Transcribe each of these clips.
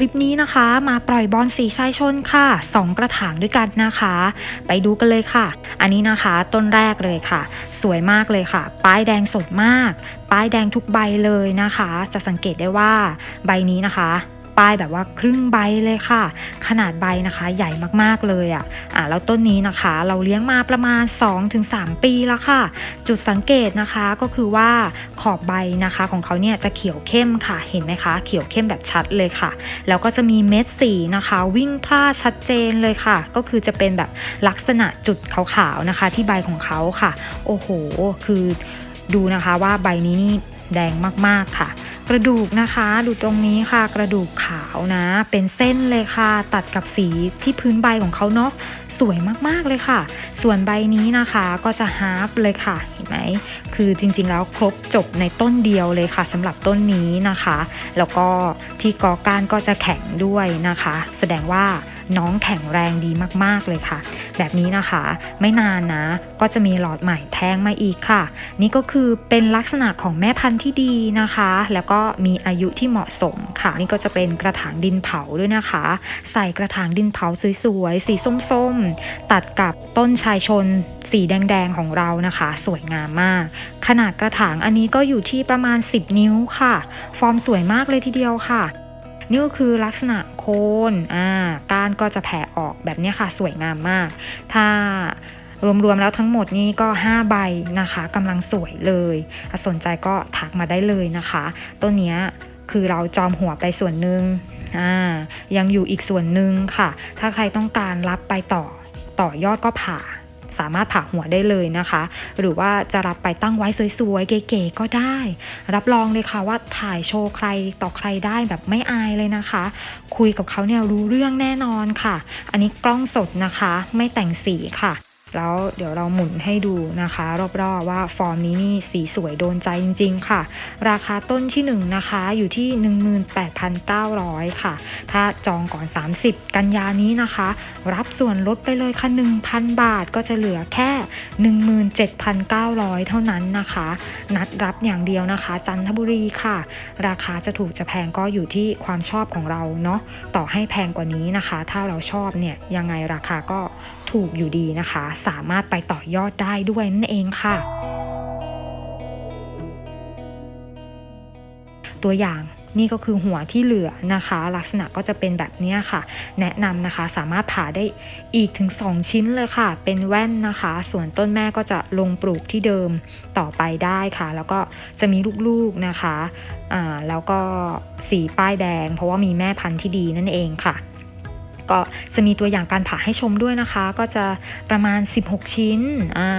คลิปนี้นะคะ มาปล่อยบอลสีชายชนค่ะ 2 กระถางด้วยกันนะคะ ไปดูกันเลยค่ะ อันนี้นะคะต้นแรกเลยค่ะ สวยมากเลยค่ะ ป้ายแดงสดมาก ป้ายแดงทุกใบเลยนะคะ จะสังเกตได้ว่าใบนี้นะคะ ป้ายแบบว่าครึ่งใบเลยค่ะ ขนาดใบนะคะ ใหญ่มากๆเลยอะ่ะอะแล้วต้นนี้นะคะ เราเลี้ยงมาประมาณ 2-3 ปีแล้วค่ะ จุดสังเกตนะคะก็คือว่าขอบใบนะคะของเขาเนี่ยจะเขียวเข้มค่ะเห็นไหมคะ เขียวเข้มแบบชัดเลยค่ะ แล้วก็จะมีเม็ดสีนะคะ วิ่งพลาชัดเจนเลยค่ะ ก็คือจะเป็นแบบลักษณะจุดขาวๆนะคะ ที่ใบของเขาค่ะ โอ้โห คือดูนะคะว่าใบนี้นี่แดงมากๆค่ะ กระดูกนะคะดูตรงนี้ค่ะ กระดูกขาวนะ เป็นเส้นเลยค่ะ ตัดกับสีที่พื้นใบของเขาเนาะสวยมากๆเลยค่ะ ส่วนใบนี้นะคะก็จะฮาร์ปเลยค่ะเห็นไหมคือจริงๆแล้วครบจบในต้นเดียวเลยค่ะสำหรับต้นนี้นะคะ แล้วก็ที่กอก้านก็จะแข็งด้วยนะคะ แสดงว่า น้องแข็งแรงดีมากๆเลยค่ะ แบบนี้นะคะ ไม่นานนะ ก็จะมีหลอดใหม่แท้งมาอีกค่ะ นี่ก็คือเป็นลักษณะของแม่พันธุ์ที่ดีนะคะ แล้วก็มีอายุที่เหมาะสมค่ะ นี่ก็จะเป็นกระถางดินเผาด้วยนะคะ ใส่กระถางดินเผาสวยๆสีส้มๆ ตัดกับต้นชายชนสีแดงๆของเรานะคะ สวยงามมาก ขนาดกระถางอันนี้ก็อยู่ที่ประมาณ 10 นิ้วค่ะ ฟอร์มสวยมากเลยทีเดียวค่ะ นี่ก็คือลักษณะโคนอ่าก้านก็จะแผ่ออกแบบนี้ค่ะสวยงามมาก ถ้ารวมๆแล้วทั้งหมดนี่ก็ 5 ใบนะคะกำลังสวยเลย สนใจก็ทักมาได้เลยนะคะ ต้นนี้คือเราจอมหัวไปส่วนหนึ่งอ่ายังอยู่อีกส่วนหนึ่งค่ะ ถ้าใครต้องการรับไปต่อต่อยอดก็ผ่า สามารถผ่าหัวได้เลยนะคะ หรือว่าจะรับไปตั้งไว้สวยๆ เก๋ๆก็ได้ รับรองเลยค่ะว่าถ่ายโชว์ใครต่อใครได้แบบไม่อายเลยนะคะ คุยกับเขาเนี่ยรู้เรื่องแน่นอนค่ะ อันนี้กล้องสดนะคะ ไม่แต่งสีค่ะ แล้วเดี๋ยวเราหมุนให้ดูนะคะ รอบๆว่าฟอร์มนี้นี่สีสวยโดนใจจริง ๆ ค่ะ ราคาต้นที่1นงนะคะ อยู่ที่ 18,900 ค่ะ ถ้าจองก่อน 30 กันยานี้นะคะ รับส่วนลดไปเลยค่ะ1,000 บาทก็จะเหลือแค่ 17,900 เท่านั้นนะคะ นัดรับอย่างเดียวนะคะ จันทบุรีค่ะ ราคาจะถูกจะแพงก็อยู่ที่ความชอบของเราเนาะต่อให้แพงกว่านี้นะคะ ถ้าเราชอบเนี่ยยังไงราคาก็ ถูกอยู่ดีนะคะ สามารถไปต่อยอดได้ด้วยนั่นเองค่ะ ตัวอย่างนี่ก็คือหัวที่เหลือนะคะ ลักษณะก็จะเป็นแบบนี้ค่ะ แนะนำนะคะสามารถผ่าได้อีกถึง 2 ชิ้นเลยค่ะ เป็นแว่นนะคะ ส่วนต้นแม่ก็จะลงปลูกที่เดิมต่อไปได้ค่ะ แล้วก็จะมีลูกๆนะคะ อ่าแล้วก็สีป้ายแดง เพราะว่ามีแม่พันธุ์ที่ดีนั่นเองค่ะ ก็จะมีตัวอย่างการผ่าให้ชมด้วยนะคะ ก็จะประมาณ 16 ชิ้นอ่า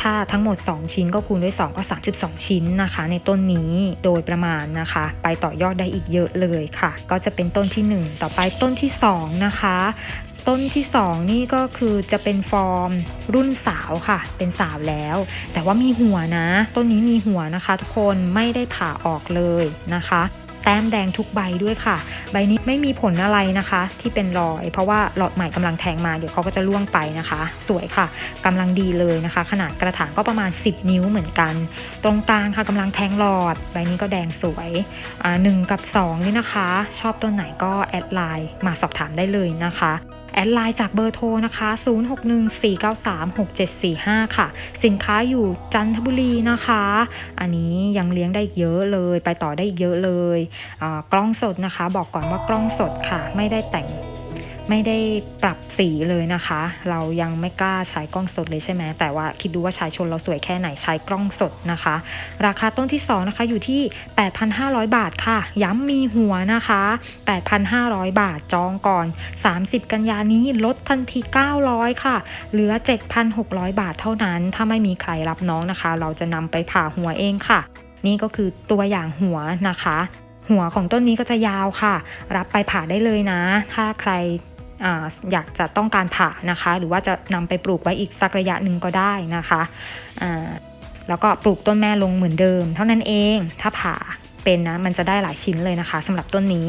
ถ้าทั้งหมด 2 ชิ้นก็คูณด้วย 2 ก็ 32 ชิ้นนะคะ ในต้นนี้โดยประมาณนะคะ ไปต่อยอดได้อีกเยอะเลยค่ะ ก็จะเป็นต้นที่ 1 ต่อไปต้นที่ 2 นะคะ ต้นที่ 2 นี่ก็คือจะเป็นฟอร์มรุ่นสาวค่ะ เป็นสาวแล้ว แต่ว่ามีหัวนะ ต้นนี้มีหัวนะคะ ทุกคนไม่ได้ผ่าออกเลยนะคะ ต้มแดงทุกใบด้วยค่ะ ใบนี้ไม่มีผลอะไรนะคะ ที่เป็นรอย เพราะว่าหลอดใหม่กำลังแทงมาเดี๋ยวเขาก็จะล่วงไปนะคะ สวยค่ะกำลังดีเลยนะคะ ขนาดกระถางก็ประมาณ 10 นิ้วเหมือนกัน ตรงกลางค่ะกำลังแทงหลอด ใบนี้ก็แดงสวยอ่าหนึ่งกับ2นี่นะคะ ชอบต้นไหนก็แอดไลน์มาสอบถามได้เลยนะคะ แอดไลน์จากเบอร์โทรนะคะ 0614936745 ค่ะ สินค้าอยู่จันทบุรีนะคะ อันนี้ยังเลี้ยงได้เยอะเลย ไปต่อได้เยอะเลยอ่ากล้องสดนะคะ บอกก่อนว่ากล้องสดค่ะ ไม่ได้แต่ง ไม่ได้ปรับสีเลยนะคะ เรายังไม่กล้าใช้กล้องสดเลยใช่ไหมแต่ว่าคิดดูว่าชายชนเราสวยแค่ไหนใช้กล้องสดนะคะ ราคาต้นที่2นะคะอยู่ที่ 8,500 บาทค่ะ ย้ำมีหัวนะคะ 8,500 บาทจองก่อน 30 กันยานี้ลดทันที 900 ค่ะ เหลือ 7,600 บาทเท่านั้น ถ้าไม่มีใครรับน้องนะคะ เราจะนำไปผ่าหัวเองค่ะ นี่ก็คือตัวอย่างหัวนะคะหัวของต้นนี้ก็จะยาวค่ะ รับไปผ่าได้เลยนะ ถ้าใคร อยากจะต้องการผ่านะคะ หรือว่าจะนำไปปลูกไว้อีกสักระยะหนึ่งก็ได้นะคะแล้วก็ปลูกต้นแม่ลงเหมือนเดิม เท่านั้นเองถ้าผ่าเป็นนะมันจะได้หลายชิ้นเลยนะคะสำหรับต้นนี้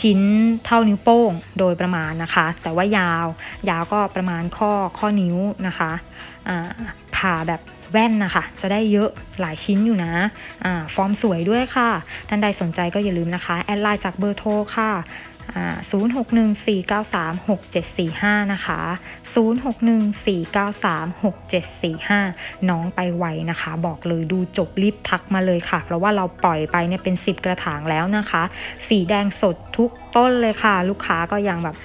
ชิ้นเท่านิ้วโป้งโดยประมาณนะคะ แต่ว่ายาวยาวก็ประมาณข้อข้อนิ้วนะคะผ่าแบบแว่นนะคะ จะได้เยอะหลายชิ้นอยู่นะอ่าฟอร์มสวยด้วยค่ะ ท่านใดสนใจก็อย่าลืมนะคะ แอดไลน์จากเบอร์โทรค่ะ 0614936745 นะคะ 0614936745 น้องไปไวนะคะ บอกเลยดูจบรีบทักมาเลยค่ะ เพราะว่าเราปล่อยไปเนี่ยเป็น 10 กระถางแล้วนะคะ สีแดงสดทุกต้นเลยค่ะ ลูกค้าก็ยังแบบ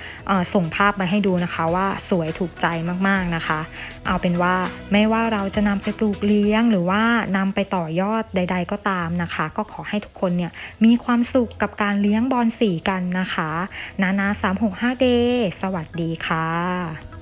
ส่งภาพมาให้ดูนะคะว่าสวยถูกใจมากๆนะคะ เอาเป็นว่าไม่ว่าเราจะนำไปปลูกเลี้ยง หรือว่านำไปต่อยอดใด ๆ ก็ตามนะคะ ก็ขอให้ทุกคนเนี่ยมีความสุขกับการเลี้ยงบอลสีกันนะคะ นานา365เดย์สวัสดีค่ะ